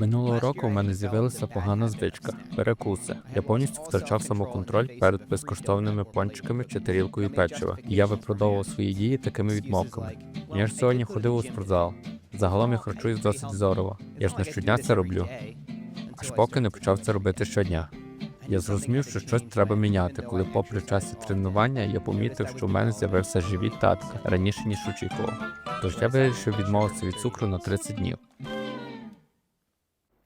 Минулого року у мене з'явилася погана звичка перекуси. Я повністю втрачав самоконтроль перед безкоштовними пончиками чи тарілкою печива. І я виправдовував свої дії такими відмовками. Я ж сьогодні ходив у спортзал. Загалом я харчуюсь досить здорово. Я ж не щодня це роблю. Аж поки не почав це робити щодня. Я зрозумів, що щось треба міняти, коли, попри час і тренування, я помітив, що в мене з'явився живіт татка раніше ніж очікував. Тож я вирішив відмовитися від цукру на 30 днів.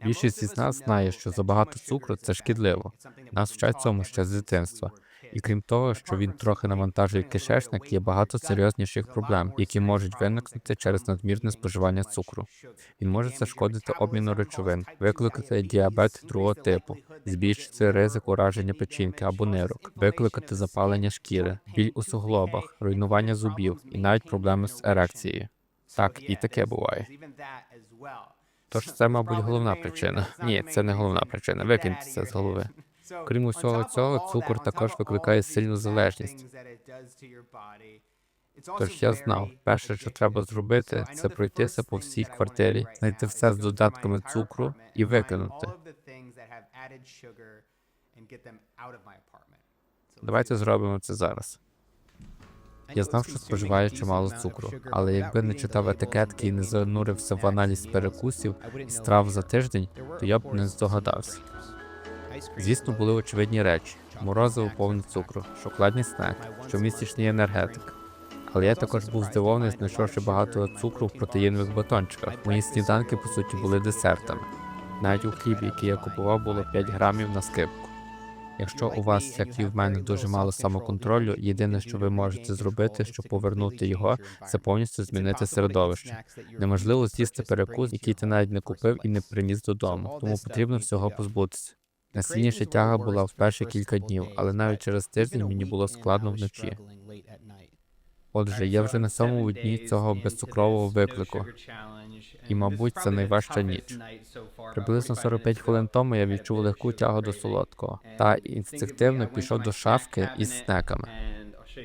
Більшість із нас знає, що забагато цукру це шкідливо. Нас вчать цьому ще з дитинства. І крім того, що він трохи навантажує кишечник, є багато серйозніших проблем, які можуть виникнути через надмірне споживання цукру. Він може зашкодити обміну речовин, викликати діабет другого типу, збільшити ризик ураження печінки або нирок, викликати запалення шкіри, біль у суглобах, руйнування зубів і навіть проблеми з ерекцією. Так, і таке буває. Тож це, мабуть, головна причина. Ні, це не головна причина. Викиньте це з голови. Крім усього цього, цукор також викликає сильну залежність. Тож я знав, перше, що треба зробити, це пройтися по всій квартирі, знайти все з додатками цукру і викинути. Давайте зробимо це зараз. Я знав, що споживаю чимало цукру, але якби не читав етикетки і не занурився в аналіз перекусів і страв за тиждень, то я б не здогадався. Звісно, були очевидні речі: морозиво повне цукру, шоколадний снек, щомісячний енергетик. Але я також був здивований, знайшовши багато цукру в протеїнових батончиках. Мої сніданки, по суті, були десертами. Навіть у хлібі, який я купував, було 5 грамів на скипку. Якщо у вас, як і в мене, дуже мало самоконтролю, єдине, що ви можете зробити, щоб повернути його, це повністю змінити середовище. Неможливо з'їсти перекус, який ти навіть не купив і не приніс додому, тому потрібно всього позбутися. Найсильніша тяга була в перші кілька днів, але навіть через тиждень мені було складно вночі. Отже, я вже на самому дні цього безцукрового виклику, і, мабуть, це найважча ніч. Приблизно 45 хвилин тому я відчув легку тягу до солодкого та інстинктивно пішов до шафки із снеками.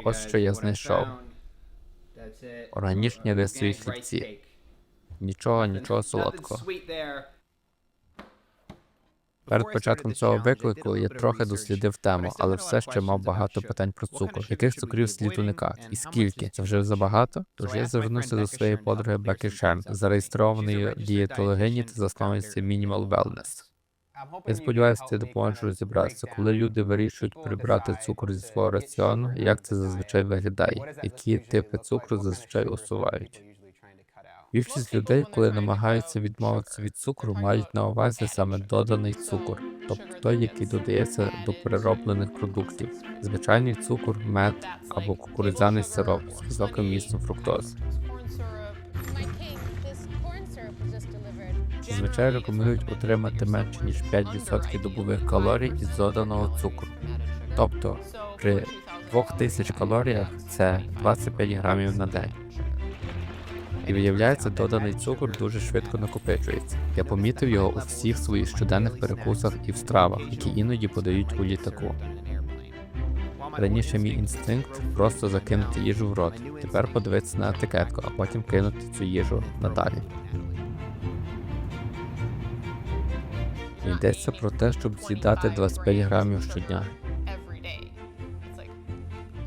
Ось що я знайшов. Органічні рисові хлібці. Нічого, нічого солодкого. Перед початком цього виклику я трохи дослідив тему, але все ще мав багато питань про цукор. Яких цукрів слід уникати? І скільки? Це вже забагато? Тож я звернувся до своєї подруги Бекі Шерн, зареєстрованої дієтологині та засновниці Minimal Wellness. Я сподіваюся, ти допоможеш розібратися, коли люди вирішують прибрати цукор зі свого раціону, як це зазвичай виглядає, які типи цукру зазвичай усувають. Більшість людей, коли намагаються відмовитися від цукру, мають на увазі саме доданий цукор, тобто той, який додається до перероблених продуктів, звичайний цукор, мед або кукурудзяний сироп з високим містом фруктози. Зазвичай рекомендують отримати менше ніж 5% добових калорій із доданого цукру. Тобто при 2000 калоріях це 25 грамів на день. І виявляється, доданий цукор дуже швидко накопичується. Я помітив його у всіх своїх щоденних перекусах і в стравах, які іноді подають у літаку. Раніше мій інстинкт просто закинути їжу в рот. Тепер подивитися на етикетку, а потім кинути цю їжу надалі. Йдеться про те, щоб з'їдати 25 грамів щодня.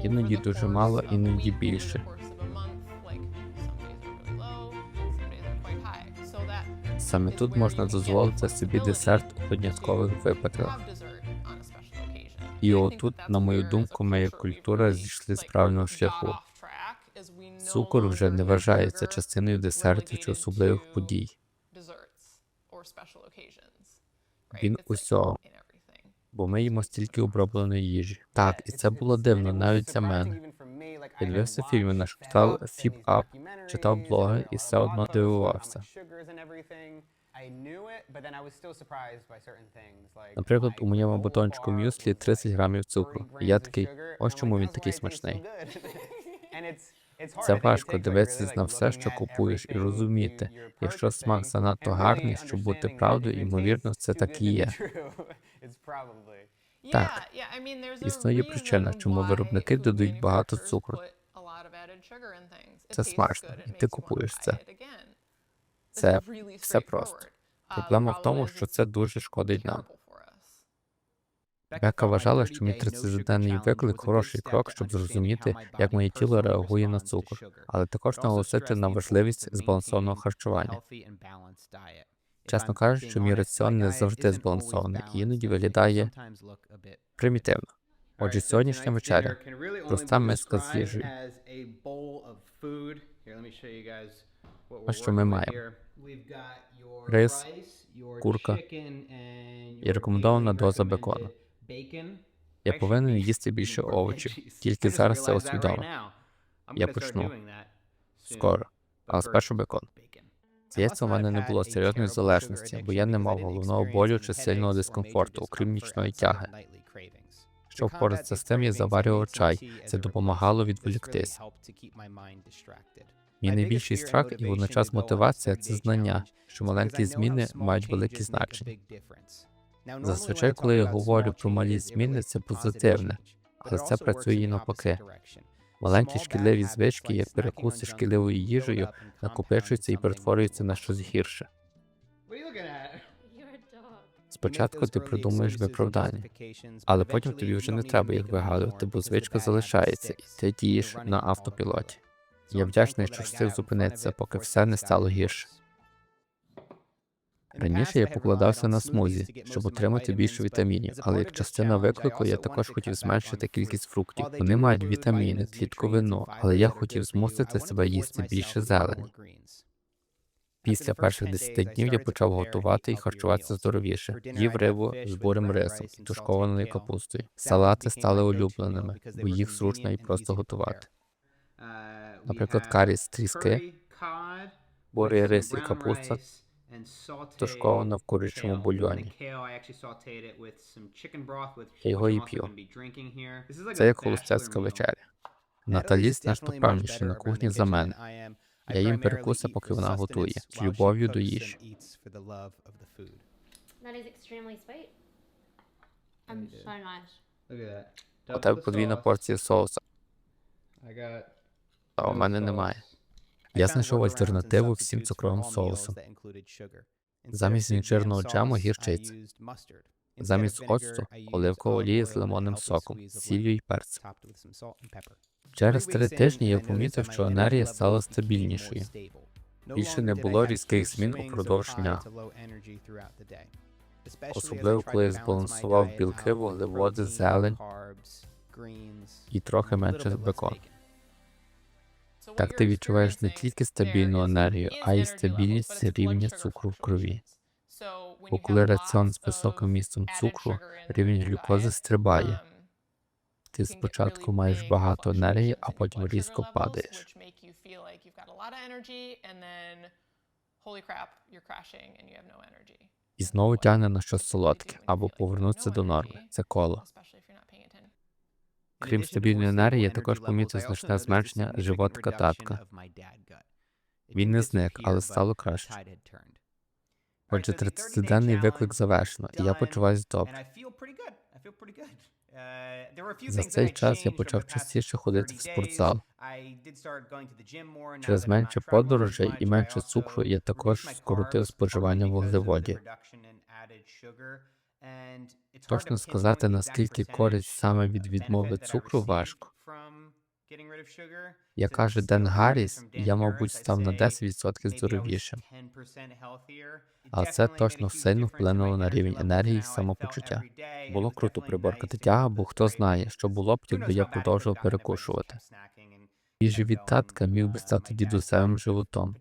Іноді дуже мало, іноді більше. Саме тут можна дозволити собі десерт у виняткових випадках. І отут, на мою думку, моя культура зійшли з правильного шляху. Цукор вже не вважається частиною десертів чи особливих подій. Він усього, бо ми їмо стільки обробленої їжі. Так, і це було дивно навіть для мене. Я дивився фільми на кшталт Фіп Ап, читав блоги і все одно дивувався. Наприклад, у моєму батончику мюслі 30 грамів цукру. І я такий, ось чому він такий смачний. Це важко дивитися на все, що купуєш, і розуміти, якщо смак занадто гарний, щоб бути правдою, ймовірно, це так і є. Так, існує причина, чому виробники додають багато цукру. Це смачно, і ти купуєш це. Це все просто. Проблема в тому, що це дуже шкодить нам. Бека вважала, що мій 30-денний виклик хороший крок, щоб зрозуміти, як моє тіло реагує на цукор, але також наголосити на важливість збалансованого харчування. Чесно кажучи, мій раціон не завжди збалансований і іноді виглядає примітивно. Отже, сьогоднішня вечеря проста миска з їжею. Ось що ми маємо. Рис, курка і рекомендована доза бекону. Я повинен їсти більше овочів, тільки зараз це усвідомив. Я почну Скоро. Але спершу бекон. Здається, у мене не було серйозної залежності, бо я не мав головного болю чи сильного дискомфорту, окрім нічної тяги. Щоб впоратися з цим, я заварював чай. Це допомагало відволіктись. Мій найбільший страх і водночас мотивація це знання, що маленькі зміни мають велике значення. Зазвичай, коли я говорю про малі зміни, це позитивне, але це працює і навпаки. Маленькі шкідливі звички, як перекуси шкідливою їжею, накопичуються і перетворюються на щось гірше. Спочатку ти придумуєш виправдання, але потім тобі вже не треба їх вигадувати, бо звичка залишається, і ти дієш на автопілоті. Я вдячний, що встиг зупинитися, поки все не стало гірше. Раніше я покладався на смузі, щоб отримати більше вітамінів, але як частина виклику я також хотів зменшити кількість фруктів. Вони мають вітаміни, клітковину, але я хотів змусити себе їсти більше зелені. Після перших 10 днів я почав готувати і харчуватися здоровіше. Їв рибу з бурим рисом і тушкованою капустою. Салати стали улюбленими, бо їх зручно і просто готувати. Наприклад, карі з тріски, бурий рис і капуста, тушкована в курячому бульйоні. Я його і п'ю. Це як холостяцька вечеря. Наталі значно вправніше на кухні за мене. Я їм перекуси, поки вона готує, з любов'ю до їжі. У тебе подвійна порція соуса, а у мене немає. Я знайшов альтернативу всім цукровим соусам. Замість інжирного джему гірчиця. Замість оцту оливкова олія з лимонним соком, сіллю і перцем. Через три тижні я помітив, що енергія стала стабільнішою. Більше не було різких змін упродовж дня. Особливо, коли я збалансував білки, вуглеводи, зелень і трохи менше бекон. Так ти відчуваєш не тільки стабільну енергію, а й стабільність рівня цукру в крові. Бо коли раціон з високим містом цукру, рівень глюкози стрибає. Ти спочатку маєш багато енергії, а потім різко падаєш. І знову тягне на щось солодке або повернутися до норми. Це коло. Крім стабільної енергії, я також помітив значне зменшення животика татка. Він не зник, але стало краще. Отже, 30-денний виклик завершено, і я почуваюся добре. За цей час я почав частіше ходити в спортзал. Через менше подорожей і менше цукру я також скоротив споживання вуглеводів. Точно сказати, наскільки користь саме від відмови цукру важко. Як каже Ден Гарріс, я, мабуть, став на 10% здоровішим. А це точно сильно вплинуло на рівень енергії і самопочуття. Було круто приборкати тягу, бо хто знає, що було б, якби я продовжував перекушувати. Їжі від татка міг би стати дідусевим животом,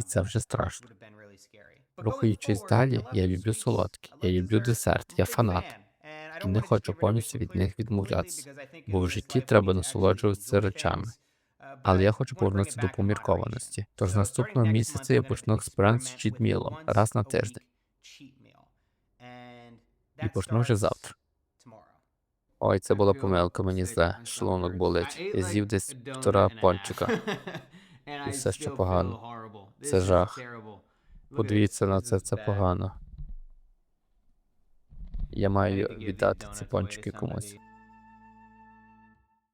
і це вже страшно. Рухаючись далі, я люблю солодкі, я люблю десерт, я фанат. і не хочу повністю від них відмовлятися, бо в житті треба насолоджуватися речами. Але я хочу повернутися до поміркованості. Тож наступного місяця я почну експеримент з чітмілом раз на тиждень і почну вже завтра. Ой, це була помилка, мені зле. Шлунок болить. Я з'їв десь півтора пончика. І все ще погано. Це жах. Подивіться на це, це погано. Я маю віддати ці пончики комусь.